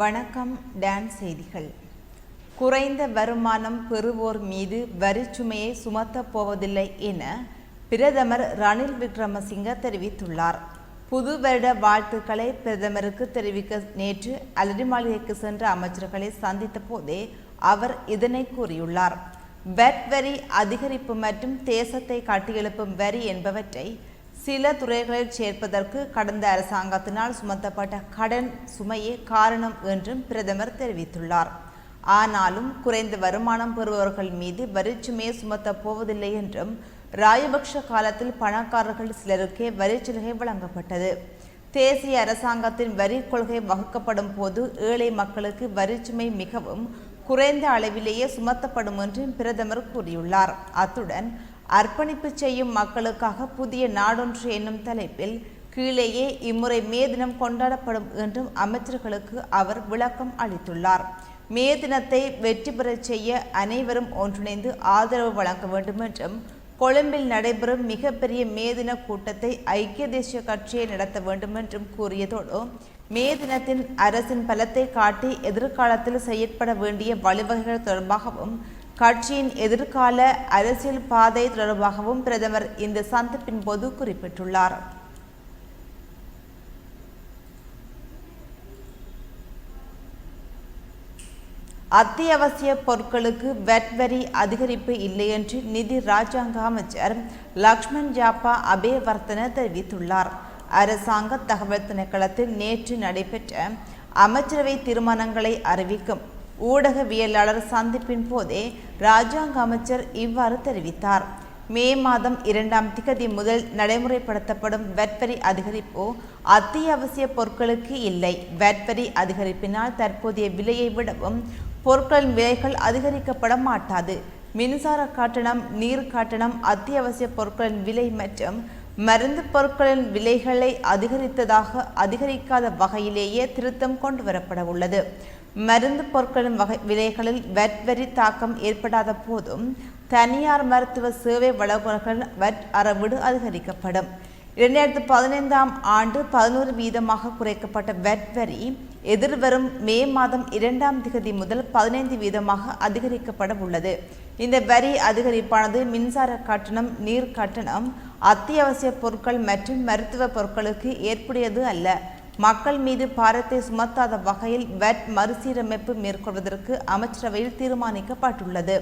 வணக்கம் டான்ஸ் செய்திகள். குறைந்த வருமானம் பெறுவோர் மீது வரிச்சுமையை சுமத்தப் போவதில்லை என பிரதமர் ரணில் விக்ரமசிங்க தெரிவித்துள்ளார். புது வருட வாழ்த்துக்களை பிரதமருக்கு தெரிவிக்க நேற்று அலரி மாளிகைக்கு சென்ற அமைச்சர்களை சந்தித்த போதே அவர் இதனை கூறியுள்ளார். வெட் வரி அதிகரிப்பு மற்றும் தேசத்தை கட்டியெழுப்பும் வரி என்பவற்றை சில துறைகளில் சேர்ப்பதற்கு கடந்த அரசாங்கத்தினால் சுமத்தப்பட்ட கடன் சுமையே காரணம் என்றும் பிரதமர் தெரிவித்துள்ளார். ஆனாலும் குறைந்த வருமானம் பெறுபவர்கள் மீது வரிச்சுமையை சுமத்தப் போவதில்லை என்றும் ராஜபக்ஷ காலத்தில் பணக்காரர்கள் சிலருக்கே வரிச்சலுகை வழங்கப்பட்டது. தேசிய அரசாங்கத்தின் வரி கொள்கை வகுக்கப்படும் போது ஏழை மக்களுக்கு வரிச்சுமை மிகவும் குறைந்த அளவிலேயே சுமத்தப்படும் என்றும் பிரதமர் கூறியுள்ளார். அத்துடன் அர்ப்பணிப்பு செய்யும் மக்களுக்காக புதிய நாடொன்று என்னும் தலைப்பில் கீழேயே இம்முறை மே தினம் கொண்டாடப்படும் என்றும் அமைச்சர்களுக்கு அவர் விளக்கம் அளித்துள்ளார். மே தினத்தை வெற்றி பெறச் செய்ய அனைவரும் ஒன்றிணைந்து ஆதரவு வழங்க வேண்டும் என்றும் கொழும்பில் நடைபெறும் மிகப்பெரிய மே தின கூட்டத்தை ஐக்கிய தேசிய கட்சியை நடத்த வேண்டும் என்றும் கூறியதோடு மே தினத்தின் அரசின் பலத்தை காட்டி எதிர்காலத்தில் செயற்பட வேண்டிய வழிவகைகள் தொடர்பாகவும் கட்சியின் எதிர்கால அரசியல் பாதை தொடர்பாகவும் பிரதமர் இந்த சந்திப்பின் போது குறிப்பிட்டுள்ளார். அத்தியாவசிய பொருட்களுக்கு வெட் வரி அதிகரிப்பு இல்லை என்று நிதி ராஜாங்க அமைச்சர் லக்ஷ்மண் ஜாப்பா அபேவர்த்தன தெரிவித்துள்ளார். அரசாங்க தகவல் திணைக்களத்தில் நேற்று நடைபெற்ற அமைச்சரவை தீர்மானங்களை அறிவிக்கும் ஊடகவியலாளர் சந்திப்பின் போதே ராஜாங்க அமைச்சர் இவ்வாறு தெரிவித்தார். மே மாதம் இரண்டாம் திகதி முதல் நடைமுறைப்படுத்தப்படும் வெட்வரி அதிகரிப்போ அத்தியாவசிய பொருட்களுக்கு இல்லை. வெட்வரி அதிகரிப்பினால் தற்போதைய விலையை விடவும் பொருட்களின் விலைகள் அதிகரிக்கப்பட மாட்டாது. மின்சார கட்டணம் நீர் கட்டணம் அத்தியாவசிய பொருட்களின் விலை மற்றும் மருந்து பொருட்களின் விலைகளை அதிகரித்ததாக அதிகரிக்காத வகையிலேயே திருத்தம் கொண்டு வரப்பட உள்ளது. மருந்து பொருட்களின் வகை விலைகளில் வெட் வரி தாக்கம் ஏற்படாத போதும் தனியார் மருத்துவ சேவை வழங்குநர்கள் வெட் அறவீடு அதிகரிக்கப்படும். இரண்டாயிரத்து பதினைந்தாம் ஆண்டு பதினோரு வீதமாக குறைக்கப்பட்ட வெட் வரி எதிர்வரும் மே மாதம் இரண்டாம் திகதி முதல் பதினைந்து வீதமாக அதிகரிக்கப்பட உள்ளது. இந்த வரி அதிகரிப்பானது மின்சார கட்டணம் நீர் கட்டணம் அத்தியாவசிய பொருட்கள் மற்றும் மருத்துவ பொருட்களுக்கு ஏற்புடையது அல்ல. மக்கள் மீது பாரத்தை சுமத்தாத வகையில் வெட் மறுசீரமைப்பு மேற்கொள்வதற்கு அமைச்சரவையில் தீர்மானிக்கப்பட்டுள்ளது.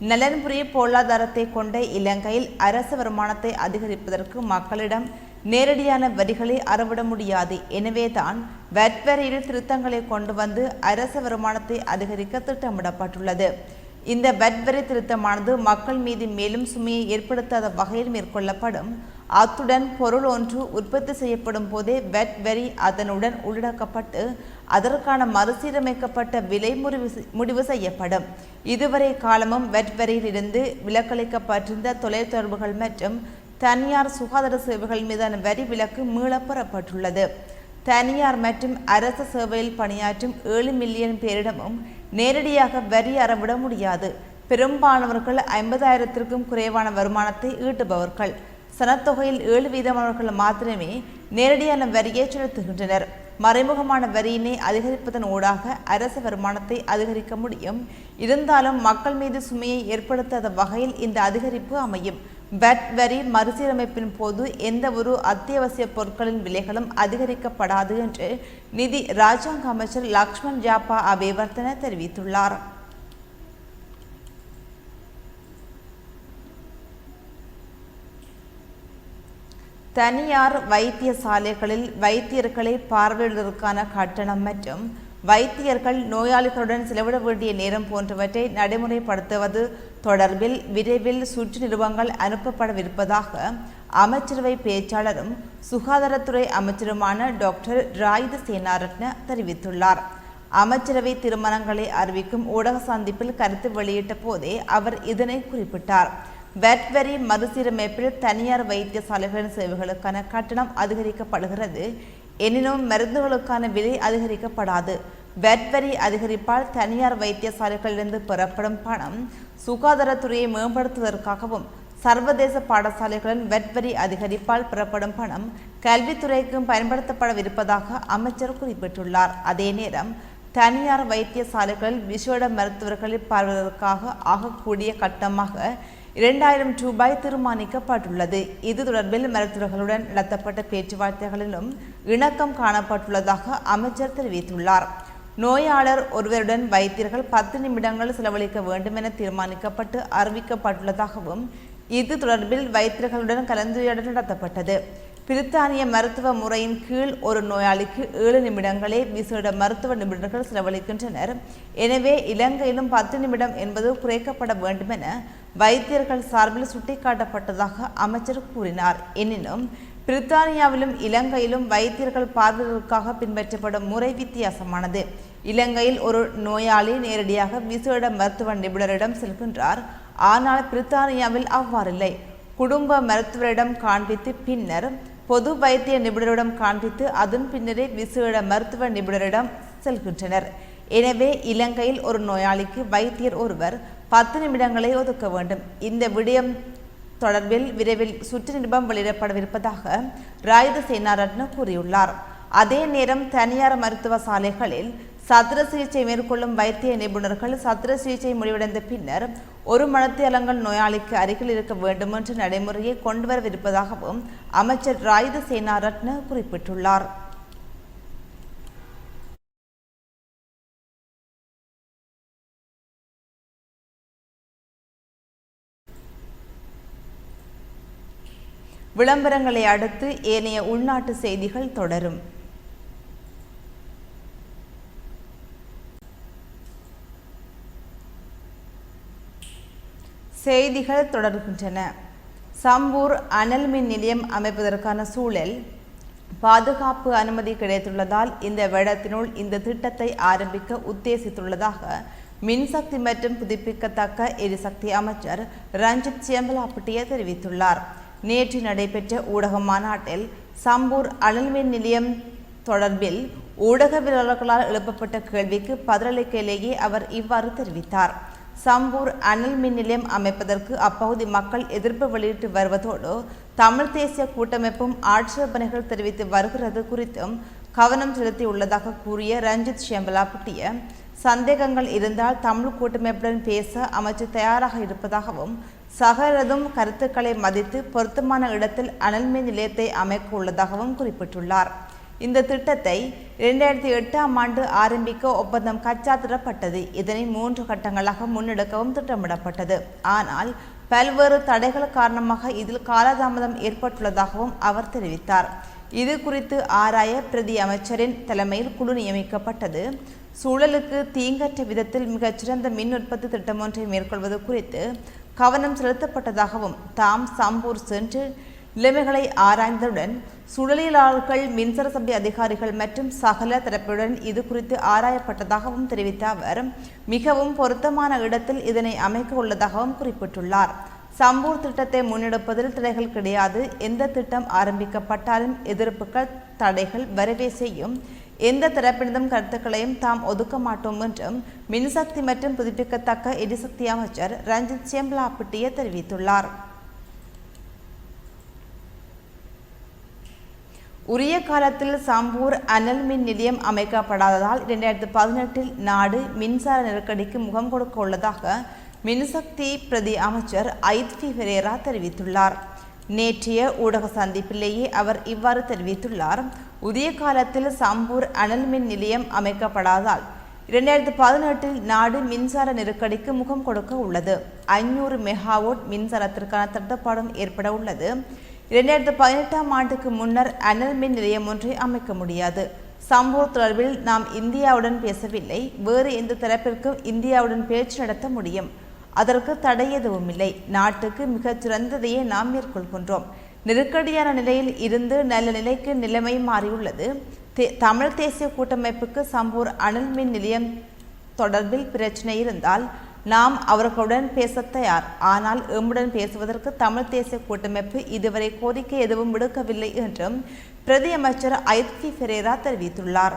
நலன்புரிய பொருளாதாரத்தை கொண்ட இலங்கையில் அரசு வருமானத்தை அதிகரிப்பதற்கு மக்களிடம் நேரடியான வரிகளை அறவிட முடியாது. எனவேதான் தான் வரியில் திருத்தங்களை கொண்டு வந்து அரசு வருமானத்தை அதிகரிக்க திட்டமிடப்பட்டுள்ளது. இந்த வெட்வரி திருத்தமானது மக்கள் மீது மேலும் சுமையை ஏற்படுத்தாத வகையில் மேற்கொள்ளப்படும். அத்துடன் பொருள் ஒன்று உற்பத்தி செய்யப்படும் போதே வெட் வரி அதனுடன் உள்ளடக்கப்பட்டு அதற்கான மறுசீரமைக்கப்பட்ட விலை முடிவு முடிவு செய்யப்படும். இதுவரை காலமும் வெட் விலக்களிக்கப்பட்டிருந்த தொலைத்தொடர்புகள் மற்றும் தனியார் சுகாதார சேவைகள் மீதான வரி விலக்கு மீளப்பெறப்பட்டுள்ளது. தனியார் மற்றும் அரசு சேவையில் பணியாற்றும் ஏழு மில்லியன் பேரிடமும் நேரடியாக வரி அறவிட முடியாது. பெரும்பாலானவர்கள் ஐம்பதாயிரத்திற்கும் குறைவான வருமானத்தை ஈட்டுபவர்கள். சனத்தொகையில் ஏழு வீதமானவர்கள் மாத்திரமே நேரடியான வரியை செலுத்துகின்றனர். மறைமுகமான வரியினை அதிகரிப்பதன் ஊடாக அரசு வருமானத்தை அதிகரிக்க முடியும். இருந்தாலும் மக்கள் மீது சுமையை ஏற்படுத்தாத வகையில் இந்த அதிகரிப்பு அமையும். வட் வரி மறுசீரமைப்பின் போது எந்த ஒரு அத்தியாவசிய பொருட்களின் விலைகளும் அதிகரிக்கப்படாது என்று நிதி ராஜாங்க அமைச்சர் லக்ஷ்மண் ஜாப்பா அபேவர்த்தன தெரிவித்துள்ளார். தனியார் வைத்தியசாலைகளில் வைத்தியர்களை பார்வையிடுவதற்கான கட்டணம் மற்றும் வைத்தியர்கள் நோயாளிகளுடன் செலவிட வேண்டிய நேரம் போன்றவற்றை நடைமுறைப்படுத்துவது தொடர்பில் விரைவில் சுற்று நிறுவங்கள் அனுப்பப்படவிருப்பதாக அமைச்சரவை பேச்சாளரும் சுகாதாரத்துறை அமைச்சருமான டாக்டர் ராயுத சேனாரத்ன தெரிவித்துள்ளார். அமைச்சரவை திருமணங்களை அறிவிக்கும் ஊடக சந்திப்பில் கருத்து வெளியிட்ட போதே அவர் இதனை குறிப்பிட்டார். வெட்வரி மறுசீரமைப்பில் தனியார் வைத்தியசாலைகளின் சேவைகளுக்கான கட்டணம் அதிகரிக்கப்படுகிறது. எனினும் மருந்துகளுக்கான விலை அதிகரிக்கப்படாது. வெட்வரி அதிகரிப்பால் தனியார் வைத்தியசாலைகளிலிருந்து பெறப்படும் பணம் சுகாதாரத்துறையை மேம்படுத்துவதற்காகவும் சர்வதேச பாடசாலைகளின் வெட்வரி அதிகரிப்பால் பெறப்படும் பணம் கல்வித்துறைக்கும் பயன்படுத்தப்படவிருப்பதாக அமைச்சர் குறிப்பிட்டுள்ளார். அதே நேரம் தனியார் வைத்தியசாலைகளில் விசேட மருத்துவர்களை பார்வதற்காக ஆகக்கூடிய கட்டமாக இரண்டாயிரம் ரூபாய் தீர்மானிக்கப்பட்டுள்ளது. இது தொடர்பில் மருத்துவர்களுடன் நடத்தப்பட்ட பேச்சுவார்த்தைகளிலும் இணக்கம் காணப்பட்டுள்ளதாக அமைச்சர் தெரிவித்துள்ளார். நோயாளர் ஒருவருடன் வைத்தியர்கள் பத்து நிமிடங்கள் செலவழிக்க வேண்டும் என தீர்மானிக்கப்பட்டு அறிவிக்கப்பட்டுள்ளதாகவும் இது தொடர்பில் வைத்தியர்களுடன் கலந்துரையாடல் நடத்தப்பட்டது. பிரித்தானிய மருத்துவ முறையின் கீழ் ஒரு நோயாளிக்கு ஏழு நிமிடங்களே விசேட மருத்துவ நிபுணர்கள் செலவழிக்கின்றனர். எனவே இலங்கையிலும் பத்து நிமிடம் என்பது குறைக்கப்பட வேண்டும் என வைத்தியர்கள் சார்பில் சுட்டிக்காட்டப்பட்டதாக அமைச்சர் கூறினார். எனினும் பிரித்தானியாவிலும் இலங்கையிலும் வைத்தியர்கள் பார்வைகளுக்காக பின்பற்றப்படும் முறை வித்தியாசமானது. இலங்கையில் ஒரு நோயாளி நேரடியாக விசேட மருத்துவ நிபுணரிடம் செல்கின்றார். ஆனால் பிரித்தானியாவில் அவ்வாறில்லை. குடும்ப மருத்துவரிடம் காண்பித்து பின்னர் பொது வைத்திய நிபுணரிடம் காண்பித்து அதன் பின்னரே விசேட மருத்துவ நிபுணரிடம் செல்கின்றனர். எனவே இலங்கையில் ஒரு நோயாளிக்கு வைத்தியர் ஒருவர் பத்து நிமிடங்களை ஒதுக்க வேண்டும். இந்த விடயம் தொடர்பில் விரைவில் சுற்று நிருபம் வெளியிடப்படவிருப்பதாக ராயுத சேனாரட்ன கூறியுள்ளார். அதே நேரம் தனியார் மருத்துவ சாலைகளில் சத்திர சிகிச்சை மேற்கொள்ளும் வைத்திய நிபுணர்கள் சத்திர சிகிச்சை முடிவடைந்த பின்னர் ஒரு மணத்தியலங்கள் நோயாளிக்கு அருகில் இருக்க வேண்டும் என்ற நடைமுறையை கொண்டு வரவிருப்பதாகவும் அமைச்சர் ராயுத சேனாரட்ன குறிப்பிட்டுள்ளார். விளம்பரங்களை அடுத்து ஏனைய உள்நாட்டு செய்திகள் தொடரும். செய்திகள் தொடர்கின்றன. சம்பூர் அனல் மின் நிலையம் அமைப்பதற்கான சூழல் பாதுகாப்பு அனுமதி கிடைத்துள்ளதால் இந்த வேடத்தினுள் இந்த திட்டத்தை ஆரம்பிக்க உத்தேசித்துள்ளதாக மின்சக்தி மற்றும் புதுப்பிக்கத்தக்க எரிசக்தி அமைச்சர் ரஞ்சித் சியம்பலாப்பட்டிய தெரிவித்துள்ளார். நேற்று நடைபெற்ற ஊடக மாநாட்டில் சம்பூர் அனல்மின் நிலையம் தொடர்பில் ஊடகவியலாளர்களால் எழுப்பப்பட்ட கேள்விக்கு பதிலளிக்கையிலேயே அவர் இவ்வாறு தெரிவித்தார். சம்பூர் அனல் மின் நிலையம் அமைப்பதற்கு அப்பகுதி மக்கள் எதிர்ப்பு வெளியிட்டு வருவதோடு தமிழ் தேசிய கூட்டமைப்பும் ஆட்சேபனைகள் தெரிவித்து வருகிறது குறித்தும் கவனம் செலுத்தியுள்ளதாக கூறிய ரஞ்சித் ஷெம்பலாபுட்டிய சந்தேகங்கள் இருந்தால் தமிழ் கூட்டமைப்புடன் பேச அமைச்சர் தயாராக இருப்பதாகவும் சகலதும் கருத்துக்களை மதித்து பொருத்தமான இடத்தில் அனல்மின் நிலையத்தை அமைக்க உள்ளதாகவும் குறிப்பிட்டுள்ளார். இந்த திட்டத்தை இரண்டாயிரத்தி எட்டாம் ஆண்டு ஆரம்பிக்க ஒப்பந்தம் கச்சாத்திடப்பட்டது. இதனை மூன்று கட்டங்களாக முன்னெடுக்கவும் திட்டமிடப்பட்டது. ஆனால் பல்வேறு தடைகள் காரணமாக இதில் காலதாமதம் ஏற்பட்டுள்ளதாகவும் அவர் தெரிவித்தார். இது குறித்து ஆராய பிரதி அமைச்சரின் தலைமையில் குழு நியமிக்கப்பட்டது. சூழலுக்கு தீங்கற்ற விதத்தில் மிகச்சிறந்த மின் உற்பத்தி திட்டம் ஒன்றை மேற்கொள்வது குறித்து கவனம் செலுத்தப்பட்டதாகவும் தாம் சம்பூர் சென்று நிலைமைகளை ஆராய்ந்ததுடன் சுழலியலாளர்கள் மின்சார சபை அதிகாரிகள் மற்றும் சகல தரப்புடன் இது குறித்து ஆராயப்பட்டதாகவும் தெரிவித்த அவர் மிகவும் பொருத்தமான இடத்தில் இதனை அமைக்க உள்ளதாகவும் குறிப்பிட்டுள்ளார். சம்பூர் திட்டத்தை முன்னெடுப்பதில் தடைகள் கிடையாது. எந்த திட்டம் ஆரம்பிக்கப்பட்டாலும் எதிர்ப்புகள் தடைகள் வரவே செய்யும். எந்த தரப்பினதும் கருத்துக்களையும் தாம் ஒதுக்க மாட்டோம் என்றும் மின்சக்தி மற்றும் புதுப்பிக்கத்தக்க எரிசக்தி அமைச்சர் ரஞ்சித் சேம்லாப்பிட்டிய தெரிவித்துள்ளார். உரிய காலத்தில் சம்பூர் அனல் மின் நிலையம் அமைக்கப்படாததால் இரண்டாயிரத்தி பதினெட்டில் நாடு மின்சார நெருக்கடிக்கு முகம் கொடுக்க உள்ளதாக மின்சக்தி பிரதி அமைச்சர் ஐத்வி பெரேரா தெரிவித்துள்ளார். நேற்றைய ஊடக சந்திப்பிலேயே அவர் இவ்வாறு தெரிவித்துள்ளார். உரிய காலத்தில் சம்பூர் அனல் மின் நிலையம் அமைக்கப்படாதால் இரண்டாயிரத்தி பதினெட்டில் நாடு மின்சார நெருக்கடிக்கு முகம் கொடுக்க உள்ளது. ஐநூறு மெகாவோட் மின்சாரத்திற்கான தட்டுப்பாடும் ஏற்பட உள்ளது. இரண்டாயிரத்து பதினெட்டாம் ஆண்டுக்கு முன்னர் அனல் மின் நிலையம் ஒன்றை அமைக்க முடியாது. சம்பூர் தொடர்பில் நாம் இந்தியாவுடன் பேசவில்லை. வேறு எந்த தரப்பிற்கும் இந்தியாவுடன் பேச்சு நடத்த முடியும். அதற்கு தடை எதுவும் இல்லை. நாட்டுக்கு மிகச் சிறந்ததையே நாம் மேற்கொள்கின்றோம். நெருக்கடியான நிலையில் இருந்து நல்ல நிலைக்கு நிலைமை மாறியுள்ளது. தமிழ் தேசிய கூட்டமைப்புக்கு சம்பூர் அனல் மின் நிலையம் தொடர்பில் பிரச்சனை இருந்தால் நாம் அவர்களுடன் பேச தயார். ஆனால் எம்முடன் பேசுவதற்கு தமிழ் தேசிய கூட்டமைப்பு இதுவரை கோரிக்கை எதுவும் விடுக்கவில்லை என்றும் பிரதி அமைச்சர் ஐத்கி ஃபெரேரா தெரிவித்துள்ளார்.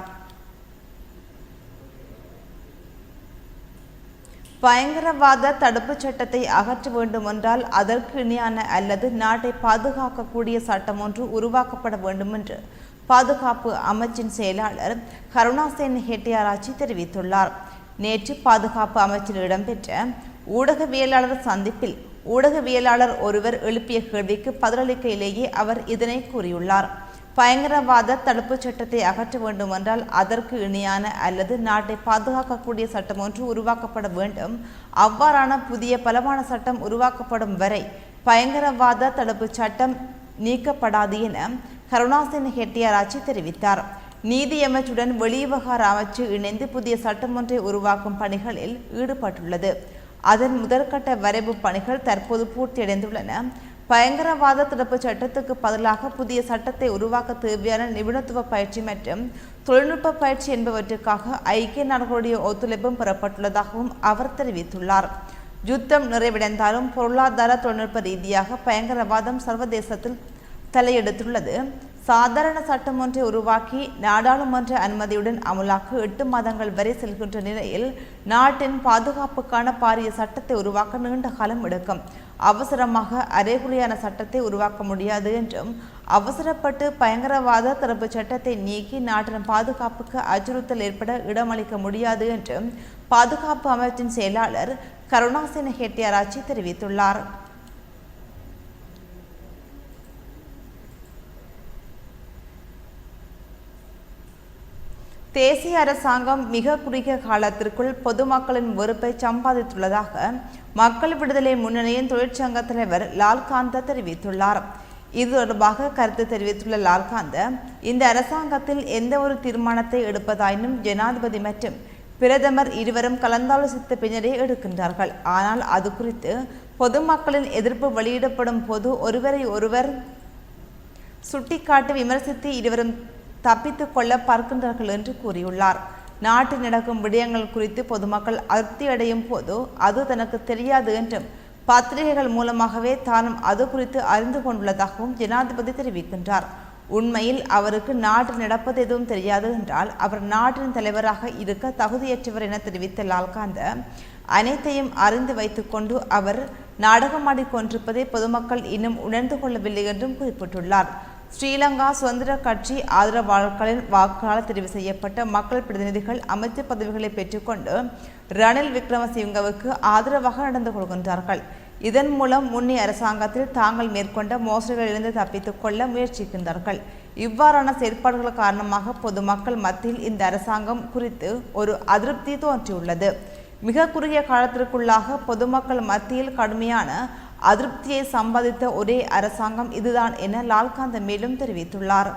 பயங்கரவாத தடுப்புச் சட்டத்தை அகற்ற வேண்டுமென்றால் அதற்கு இணையான அல்லது நாட்டை பாதுகாக்கக்கூடிய சட்டம் ஒன்று உருவாக்கப்பட வேண்டும் என்று பாதுகாப்பு அமைச்சின் செயலாளர் கருணாசேன் ஹெட்டியாராச்சி தெரிவித்துள்ளார். நேற்று பாதுகாப்பு அமைச்சர் இடம்பெற்ற ஊடகவியலாளர் சந்திப்பில் ஊடகவியலாளர் ஒருவர் எழுப்பிய கேள்விக்கு பதிலளிக்கையிலேயே அவர் இதனை கூறியுள்ளார். பயங்கரவாத தடுப்புச் சட்டத்தை அகற்ற வேண்டுமென்றால் அதற்கு இணையான அல்லது நாட்டை பாதுகாக்கக்கூடிய சட்டம் ஒன்று உருவாக்கப்பட வேண்டும். அவ்வாறான புதிய பலமான சட்டம் உருவாக்கப்படும் வரை பயங்கரவாத தடுப்புச் சட்டம் நீக்கப்படாது என கருணாசேன ஹெட்டியாராச்சி தெரிவித்தார். நீதியமைச்சுடன் வெளிவிவகார அமைச்சு இணைந்து புதிய சட்டமொன்றை உருவாக்கும் பணிகளில் ஈடுபட்டுள்ளது. அதன் முதற்கட்ட வரைவு பணிகள் தற்போது பூர்த்தியடைந்துள்ளன. பயங்கரவாத தடுப்பு சட்டத்துக்கு பதிலாக புதிய சட்டத்தை உருவாக்க தேவையான நிபுணத்துவ பயிற்சி மற்றும் தொழில்நுட்ப பயிற்சி என்பவற்றுக்காக ஐக்கிய நாடுகளுடைய ஒத்துழைப்பும் பெறப்பட்டுள்ளதாகவும் அவர் தெரிவித்துள்ளார். யுத்தம் நிறைவடைந்தாலும் பொருளாதார தொழில்நுட்ப ரீதியாக பயங்கரவாதம் சர்வதேசத்தில் தலையெடுத்துள்ளது. சாதாரண சட்டம் ஒன்றை உருவாக்கி நாடாளுமன்ற அனுமதியுடன் அமுலாக்க எட்டு மாதங்கள் வரை செல்கின்ற நிலையில் நாட்டின் பாதுகாப்புக்கான பாரிய சட்டத்தை உருவாக்க நீண்ட காலம் எடுக்கும். அவசரமாக அரைகுறையான சட்டத்தை உருவாக்க முடியாது என்றும் அவசரப்பட்டு பயங்கரவாத தரப்பு சட்டத்தை நீக்கி நாட்டின் பாதுகாப்புக்கு அச்சுறுத்தல் ஏற்பட இடமளிக்க முடியாது என்றும் பாதுகாப்பு அமைச்சின் செயலாளர் கருணாசேன ஹெட்டியாராச்சி தெரிவித்துள்ளார். தேசிய அரசாங்கம் மிக குறுகிய காலத்திற்குள் பொதுமக்களின் வெறுப்பை சம்பாதித்துள்ளதாக மக்கள் விடுதலை முன்னணியின் தொழிற்சங்க தலைவர் லால்காந்த தெரிவித்துள்ளார். இது தொடர்பாக கருத்து தெரிவித்துள்ள லால்காந்த இந்த அரசாங்கத்தில் எந்த ஒரு தீர்மானத்தை எடுப்பதாயினும் ஜனாதிபதி மற்றும் பிரதமர் இருவரும் கலந்தாலோசித்த பின்னரே எடுக்கின்றார்கள். ஆனால் அது குறித்து பொதுமக்களின் எதிர்ப்பு வெளியிடப்படும் போது ஒருவரை ஒருவர் சுட்டிக்காட்டி விமர்சித்து இருவரும் தப்பித்து கொள்ள பார்க்கின்றார்கள் என்று கூறியுள்ளார். நாட்டில் நடக்கும் விடயங்கள் குறித்து பொதுமக்கள் அதிருப்தி அடையும் போது அது தனக்கு தெரியாது என்றும் பத்திரிகைகள் மூலமாகவே தானும் அது குறித்து அறிந்து கொண்டுள்ளதாகவும் ஜனாதிபதி தெரிவிக்கின்றார். உண்மையில் அவருக்கு நாட்டில் நடப்பது எதுவும் தெரியாது என்றால் அவர் நாட்டின் தலைவராக இருக்க தகுதியற்றவர் என தெரிவித்த லால்காந்த அனைத்தையும் அறிந்து வைத்துக்கொண்டு அவர் நாடகமாடி கொண்டிருப்பதை பொதுமக்கள் இன்னும் உணர்ந்து கொள்ளவில்லை என்றும் குறிப்பிட்டுள்ளார். ஸ்ரீலங்கா சுதந்திர கட்சி ஆதரவாளர்களின் வாக்காளர் தெரிவு செய்யப்பட்ட மக்கள் பிரதிநிதிகள் அமைச்சர் பதவிகளை பெற்றுக்கொண்டு ரணில் விக்ரமசிங்கவுக்கு ஆதரவாக நடந்து கொள்கின்றார்கள். இதன் மூலம் முன்னி அரசாங்கத்தில் தாங்கள் மேற்கொண்ட மோசடிகளிலிருந்து தப்பித்துக் கொள்ள முயற்சிக்கின்றார்கள். இவ்வாறான செயற்பாடுகள் காரணமாக பொதுமக்கள் மத்தியில் இந்த அரசாங்கம் குறித்து ஒரு அதிருப்தி தோன்றியுள்ளது. மிக குறுகிய காலத்திற்குள்ளாக பொதுமக்கள் மத்தியில் கடுமையான அதிருப்தியை சம்பாதித்த ஒரே அரசாங்கம் இதுதான் என லால்காந்த மேலும் தெரிவித்துள்ளார்.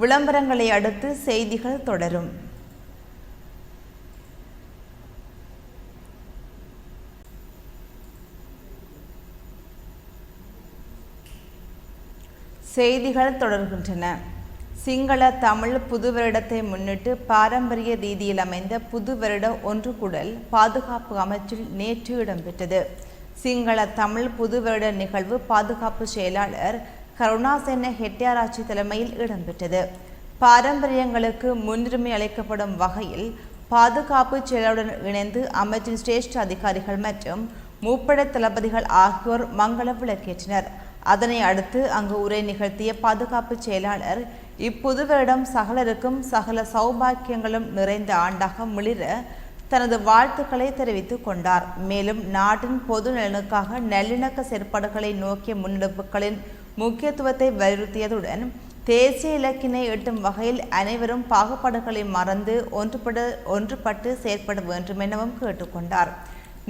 விளம்பரங்களை அடுத்து செய்திகள் தொடரும். செய்திகள் தொடர்கின்றன. சிங்கள தமிழ் புது வருடத்தை முன்னிட்டு பாரம்பரிய ரீதியில் அமைந்த புது வருட ஒன்று குடல் பாதுகாப்பு அமைச்சில் நேற்று இடம்பெற்றது. சிங்கள தமிழ் புது வருட நிகழ்வு பாதுகாப்பு செயலாளர் கருணாசேன ஹெட்டியாராட்சி தலைமையில் இடம்பெற்றது. பாரம்பரியங்களுக்கு முன்னுரிமை அளிக்கப்படும் வகையில் பாதுகாப்பு செயலருடன் இணைந்து அமைச்சின் சிரேஷ்ட அதிகாரிகள் மற்றும் முப்படை தளபதிகள் ஆகியோர் மங்கள விளக்கேற்றினர். அதனை அடுத்து அங்கு உரை நிகழ்த்திய பாதுகாப்பு செயலாளர் இப்புது வருடம் சகலருக்கும் சகல சௌபாக்கியங்களும் நிறைந்த ஆண்டாக மிளிர தனது வாழ்த்துக்களை தெரிவித்துக் கொண்டார். மேலும் நாட்டின் பொது நலனுக்காக நல்லிணக்க செயற்பாடுகளை நோக்கிய முன்னெடுப்புகளின் முக்கியத்துவத்தை வலியுறுத்தியதுடன் தேசிய இலக்கினை எட்டும் வகையில் அனைவரும் பாகுபாடுகளை மறந்து ஒன்றுபட ஒன்றுபட்டு செயற்பட வேண்டும் எனவும் கேட்டுக்கொண்டார்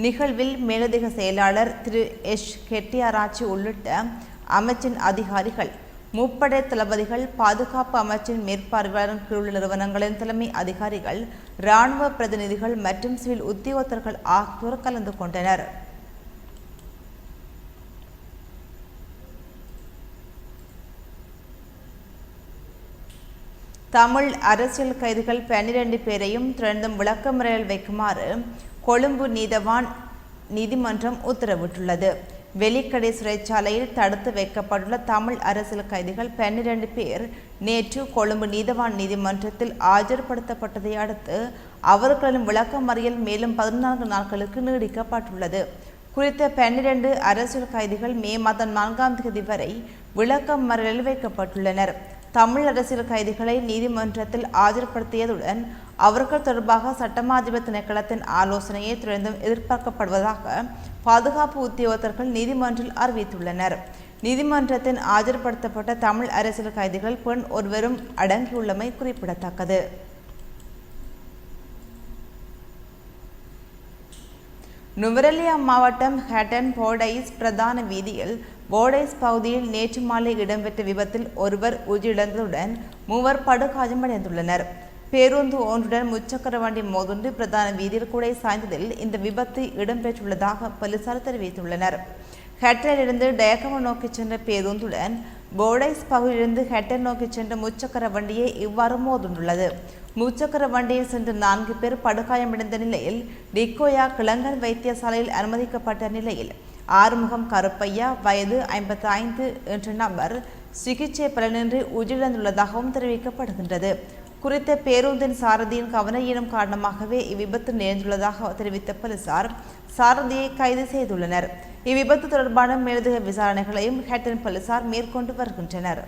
நிகழ்வில் மேலதிக செயலாளர் திரு எஸ் கெட்டியாராச்சி உள்ளிட்ட அமைச்சின் அதிகாரிகள் முப்படை தளபதிகள் பாதுகாப்பு அமைச்சின் மேற்பார்வையாளர் கீழுள்ள நிறுவனங்களின் தலைமை அதிகாரிகள் இராணுவ பிரதிநிதிகள் மற்றும் சிவில் உத்தியோகத்தர்கள் ஆகியோர் கலந்து கொண்டனர். தமிழ் அரசியல் கைதிகள் பன்னிரண்டு பேரையும் திறந்தும் விளக்கமுறையில் வைக்குமாறு கொழும்பு நீதவான் நீதிமன்றம் உத்தரவிட்டுள்ளது. வெலிக்கடை சிறைச்சாலையில் தடுத்து வைக்கப்பட்டுள்ள தமிழ் அரசியல் கைதிகள் பன்னிரண்டு பேர் நேற்று கொழும்பு நீதவான் நீதிமன்றத்தில் ஆஜர்படுத்தப்பட்டதை அடுத்து அவர்களின் விளக்கமறியல் மேலும் பதினான்கு நாட்களுக்கு நீடிக்கப்பட்டுள்ளது. குறித்த பன்னிரண்டு அரசியல் கைதிகள் மே மாதம் நான்காம் தேதி வரை விளக்கம் மறியலில் வைக்கப்பட்டுள்ளனர். தமிழ் அரசியல் கைதிகளை நீதிமன்றத்தில் ஆஜர்படுத்தியதுடன் அவர்கள் தொடர்பாக சட்டமாதிப திணைக்களத்தின் ஆலோசனையை தொடர்ந்தும் எதிர்பார்க்கப்படுவதாக பாதுகாப்பு உத்தியோகத்தர்கள் நீதிமன்றில் அறிவித்துள்ளனர். நீதிமன்றத்தின் ஆஜர்படுத்தப்பட்ட தமிழ் அரசியல் கைதிகள் பெண் ஒருவரும் அடங்கியுள்ளமை குறிப்பிடத்தக்கது. நுவரெலியா மாவட்டம் ஹேட்டன் போடைஸ் பிரதான வீதியில் போடைஸ் பகுதியில் நேற்று மாலை இடம்பெற்ற விபத்தில் ஒருவர் உயிரிழந்ததுடன் மூவர் படுகாயமடைந்துள்ளனர். பேருந்து ஒன்றுடன் முச்சக்கர வண்டி மோதுண்டு பிரதான வீதியில் கூட சாய்ந்ததில் இந்த விபத்து இடம்பெற்றுள்ளதாக போலீசார் தெரிவித்துள்ளனர். ஹெட்டரிலிருந்து டயகம நோக்கி சென்ற பேருந்துடன் போர்டைஸ் பகுதியிலிருந்து ஹெட்டர் நோக்கி சென்ற முச்சக்கர வண்டியை இவ்வாறு மோதுண்டுள்ளது. முச்சக்கர வண்டியில் சென்ற நான்கு பேர் படுகாயமடைந்த நிலையில் டிக்கோயா கிளங்கன் வைத்தியசாலையில் அனுமதிக்கப்பட்ட நிலையில் ஆறுமுகம் கருப்பையா வயது ஐம்பத்தி ஐந்து என்ற நபர் சிகிச்சை பலனின்றி உயிரிழந்துள்ளதாகவும் தெரிவிக்கப்படுகின்றது. குறித்த பேருந்தின் சாரதியின் கவனையினம் காரணமாகவே இவ்விபத்து நேர்ந்துள்ளதாக தெரிவித்த போலீசார் சாரதியை கைது செய்துள்ளனர். இவ்விபத்து தொடர்பான மேலதிக விசாரணைகளையும் ஹேட்டன் போலீசார் மேற்கொண்டு வருகின்றனர்.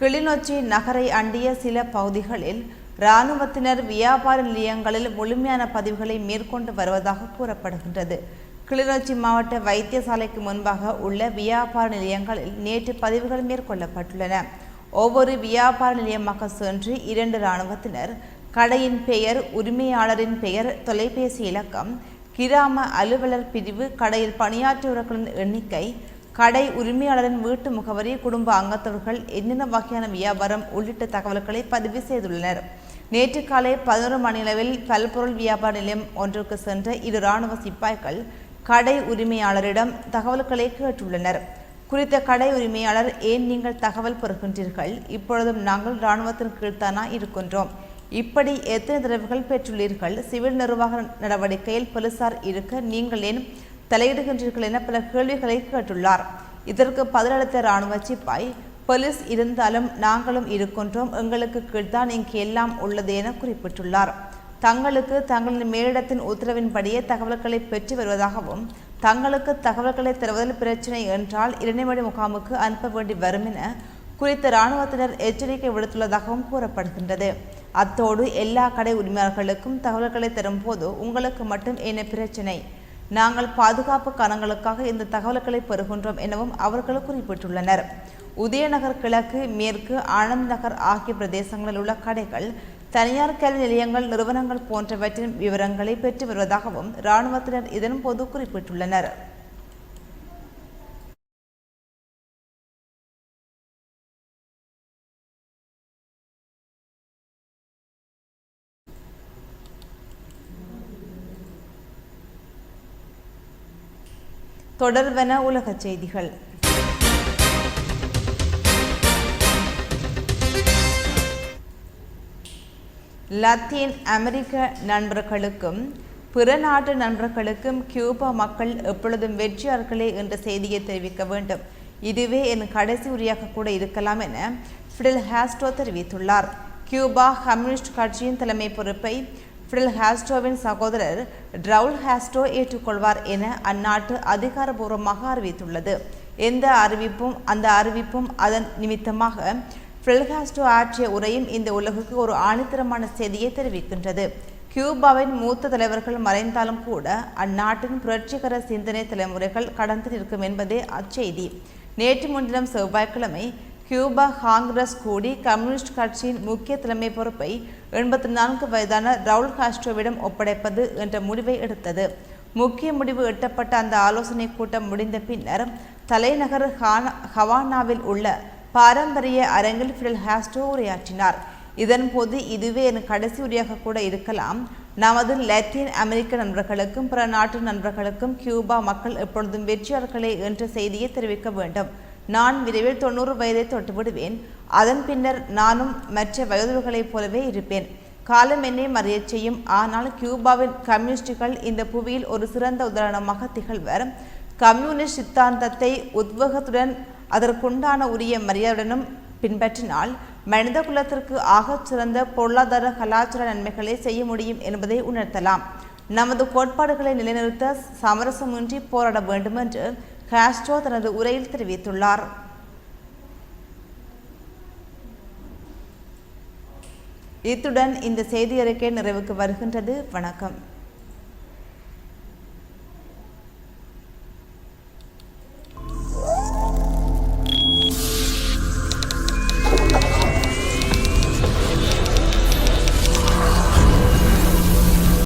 கிளிநொச்சி நகரை அண்டிய சில பகுதிகளில் இராணுவத்தினர் வியாபார நிலையங்களில் முழுமையான பதிவுகளை மேற்கொண்டு வருவதாக கூறப்படுகின்றது. கிளிநொச்சி மாவட்ட வைத்தியசாலைக்கு முன்பாக உள்ள வியாபார நிலையங்களில் நேற்று பதிவுகள் மேற்கொள்ளப்பட்டுள்ளன. ஒவ்வொரு வியாபார நிலையமாக சென்று இரண்டு இராணுவத்தினர் கடையின் பெயர் உரிமையாளரின் பெயர் தொலைபேசி இலக்கம் கிராம அலுவலர் பிரிவு கடையில் பணியாற்றுவர்களின் எண்ணிக்கை கடை உரிமையாளரின் வீட்டு முகவரி குடும்ப அங்கத்தவர்கள் என்னென்ன வகையான வியாபாரம் உள்ளிட்ட தகவல்களை பதிவு செய்துள்ளனர். நேற்று காலை பதினோரு மணியளவில் பல்பொருள் வியாபார நிலையம் ஒன்றுக்கு சென்ற இரு இராணுவ சிப்பாய்கள் கடை உரிமையாளரிடம் தகவல்களை கேட்டுள்ளனர். குறித்த கடை உரிமையாளர் ஏன் நீங்கள் தகவல் பெறுகின்றீர்கள்? இப்பொழுதும் நாங்கள் இராணுவத்தின் கீழ்த்தானா இருக்கின்றோம். இப்படி எத்தனை தடவைகள் பெற்றுள்ளீர்கள்? சிவில் நிர்வாக நடவடிக்கையில் போலீசார் இருக்க நீங்கள் ஏன் தலையிடுகின்றீர்கள் என பல கேள்விகளை கேட்டுள்ளார். இதற்கு பதிலளித்த இராணுவ சிப்பாய் போலீஸ் இருந்தாலும் நாங்களும் இருக்கின்றோம். எங்களுக்கு கீழ்தான் இங்கு எல்லாம் உள்ளது என குறிப்பிட்டுள்ளார். தங்களுக்கு தங்களின் மேலிடத்தின் உத்தரவின்படியே தகவல்களை பெற்று வருவதாகவும் தங்களுக்கு தகவல்களை தருவதில் பிரச்சினை என்றால் இளைஞமணி முகாமுக்கு அனுப்ப வேண்டி வரும் என குறித்த இராணுவத்தினர் எச்சரிக்கை விடுத்துள்ளதாகவும் கூறப்படுகின்றது. அத்தோடு எல்லா கடை உரிமையாளர்களுக்கும் தகவல்களை தரும்போது உங்களுக்கு மட்டும் என்ன பிரச்சினை? நாங்கள் பாதுகாப்பு காரணங்களுக்காக இந்த தகவல்களை பெறுகின்றோம் எனவும் அவர்கள் குறிப்பிட்டுள்ளனர். உதயநகர் கிழக்கு மேற்கு ஆனந்த் நகர் ஆகிய பிரதேசங்களில் உள்ள கடைகள் தனியார் கல்வி நிலையங்கள் நிறுவனங்கள் போன்றவற்றின் விவரங்களை பெற்று வருவதாகவும் இராணுவத்தினர் இதன் போது குறிப்பிட்டுள்ளனர். தொடர்வன உலகச் செய்திகள். லத்தீன் அமெரிக்க நண்பர்களுக்கும் பிற நாட்டு நண்பர்களுக்கும் கியூபா மக்கள் எப்பொழுதும் வெற்றியார்களே என்ற செய்தியை தெரிவிக்க வேண்டும். இதுவே என் கடைசி உரையாக கூட இருக்கலாம் என ஃபிடில் ஹாஸ்டோ தெரிவித்துள்ளார். கியூபா கம்யூனிஸ்ட் கட்சியின் தலைமை பொறுப்பை ஃபிடில் ஹாஸ்டோவின் சகோதரர் ட்ரவுல் ஹாஸ்டோ ஏற்றுக்கொள்வார் என அந்நாட்டு அதிகாரபூர்வமாக அறிவித்துள்ளது. எந்த அறிவிப்பும் அந்த அறிவிப்பும் அதன் நிமித்தமாக ஃபில்ஹாஸ்டோ ஆற்றிய உரையும் இந்த உலகுக்கு ஒரு ஆணித்தரமான செய்தியை தெரிவிக்கின்றது. கியூபாவின் மூத்த தலைவர்கள் மறைந்தாலும் கூட அந்நாட்டின் புரட்சிகர சிந்தனை தலைமுறைகள் கடந்து நிற்கும் என்பதே அச்செய்தி. நேற்று முன்தினம் செவ்வாய்க்கிழமை கியூபா காங்கிரஸ் கூடி கம்யூனிஸ்ட் கட்சியின் முக்கிய தலைமை பொறுப்பை எண்பத்தி நான்கு வயதான ரவுல் காஸ்ட்ரோவிடம் ஒப்படைப்பது என்ற முடிவை எடுத்தது. முக்கிய முடிவு எட்டப்பட்ட அந்த ஆலோசனை கூட்டம் முடிந்த பின்னர் தலைநகர் ஹானா ஹவானாவில் உள்ள பாரம்பரிய அரங்கில் ஃபிடல் ஹாஸ்டோ உரையாற்றினார். இதன்போது இதுவே என் கடைசி உரையாக கூட இருக்கலாம். நமது லத்தீன் அமெரிக்க நண்பர்களுக்கும் பிற நாட்டு நண்பர்களுக்கும் கியூபா மக்கள் எப்பொழுதும் வெற்றியாளர்களே என்ற செய்தியை தெரிவிக்க வேண்டும். நான் விரைவில் தொண்ணூறு வயதை தொட்டுவிடுவேன். அதன் பின்னர் நானும் மற்ற வயதுகளைப் போலவே இருப்பேன். காலம் என்னை மறையச் செய்யும். ஆனால் கியூபாவின் கம்யூனிஸ்டுகள் இந்த புவியில் ஒரு சிறந்த உதாரணமாக திகழ்வர். கம்யூனிஸ்ட் சித்தாந்தத்தை உத்வேகத்துடன் அதற்குண்டான உரிய மரியாதையுடனும் பின்பற்றினால் மனித குலத்திற்கு ஆகச் சிறந்த பொருளாதார கலாச்சார நன்மைகளை செய்ய முடியும் என்பதை உணர்த்தலாம். நமது கோட்பாடுகளை நிலைநிறுத்த சமரசமின்றி போராட வேண்டும் என்று காஸ்ட்ரோ தனது உரையில் தெரிவித்துள்ளார். இத்துடன் இந்த செய்தி அறிக்கை நிறைவுக்கு வருகின்றது. வணக்கம்.